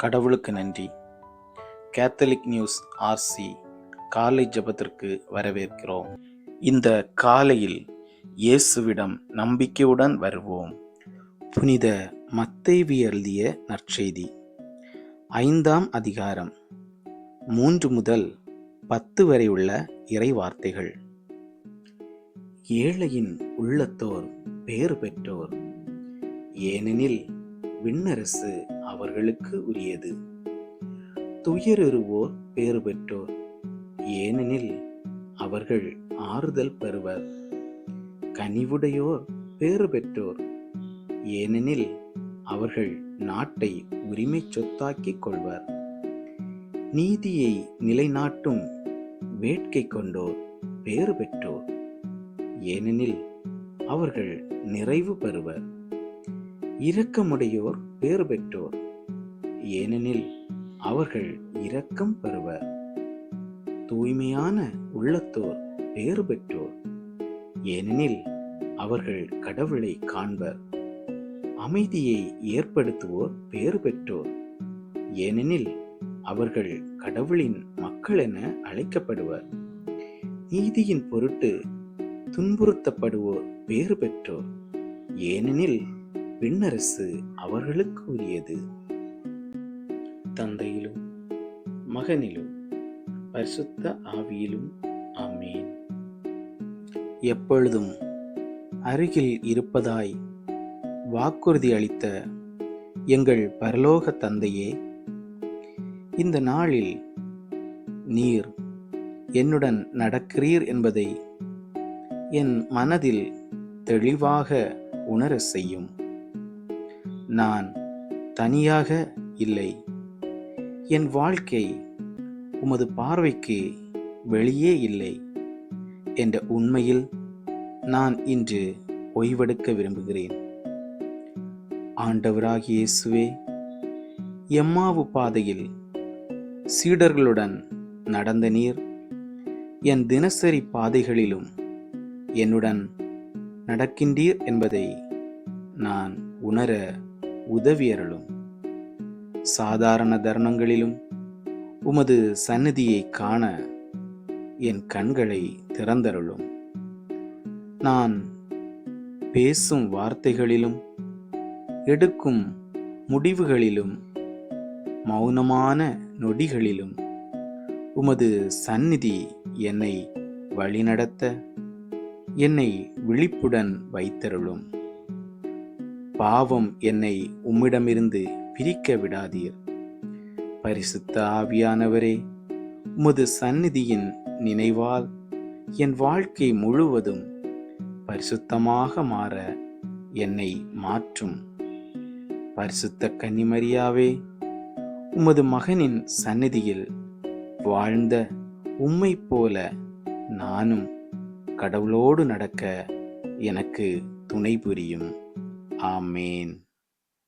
கடவுளுக்கு நன்றி. Catholic news RC காலை ஜெபத்திற்கு வரவேற்கிறோம். இந்த காலையில் இயேசுவிடம் நம்பிக்கையுடன் வருவோம். புனித மத்தேவி எழுதிய நற்செய்தி. ஐந்தாம் அதிகாரம் மூன்று முதல் பத்து வரை உள்ள இறை வார்த்தைகள் ஏழையின் உள்ளத்தோர் பேறு பெற்றோர் ஏனெனில் விண்ணரசு அவர்களுக்கு உரியது. துயருவோர் பேறு பெற்றோர். ஏனெனில் அவர்கள் ஆறுதல் பெறுவர். கனிவுடையோர் பேறு பெற்றோர். ஏனெனில் அவர்கள் நாட்டை உரிமை சொத்தாக்கிக் கொள்வர். நீதியை நிலைநாட்டும் வேட்கை கொண்டோர் பேறு பெற்றோர். ஏனெனில் அவர்கள் நிறைவு பெறுவர். இரக்கமுடையோர் பேறு பெற்றோர். ஏனெனில் அவர்கள் இரக்கம் பெறுவர். தூய்மையான உள்ளத்தோர் பேறு பெற்றோர். ஏனெனில் அவர்கள் கடவுளை காண்பர். அமைதியை ஏற்படுத்துவோர் பேறு பெற்றோர். ஏனெனில் அவர்கள் கடவுளின் மக்கள் என அழைக்கப்படுவர். நீதியின் பொருட்டு துன்புறுத்தப்படுவோர் பேறு பெற்றோர். ஏனெனில் விண்ணரசு அவர்களுக்கு உரியது தந்தையிலும் மகனிலும் பரிசுத்த ஆவியிலும் ஆமேன். எப்பொழுதும் அருகில் இருப்பதாய் வாக்குறுதி அளித்த எங்கள் பரலோக தந்தையே இந்த நாளில் நீர் என்னுடன் நடக்கிறீர் என்பதை என் மனதில் தெளிவாக உணர செய்யும். நான் தனியாக இல்லை. என் வாழ்க்கை உமது பார்வைக்கு வெளியே இல்லை என்ற உண்மையில் நான் இன்று ஓய்வெடுக்க விரும்புகிறேன். ஆண்டவராகிய இயேசுவே எம்மாவு பாதையில் சீடர்களுடன் நடந்த நீர் என் தினசரி பாதைகளிலும் என்னுடன் நடக்கின்றீர் என்பதை நான் உணர உதவியருளும். சாதாரண தருணங்களிலும் உமது சந்நிதியை காண என் கண்களை திறந்தருளும். நான் பேசும் வார்த்தைகளிலும் எடுக்கும் முடிவுகளிலும் மௌனமான நொடிகளிலும் உமது சந்நிதி என்னை வழிநடத்த என்னை விழிப்புடன் வைத்தருளும். பாவம் என்னை உம்மிடமிருந்து பிரிக்க விடாதீர். பரிசுத்த ஆவியானவரே உமது சந்நிதியின் நினைவால் என் வாழ்க்கை முழுவதும் பரிசுத்தமாக மாற என்னை மாற்றும். பரிசுத்த கன்னிமரியாவே உமது மகனின் சந்நிதியில் வாழ்ந்த உம்மை போல நானும் கடவுளோடு நடக்க எனக்கு துணை புரியும். ஆமேன்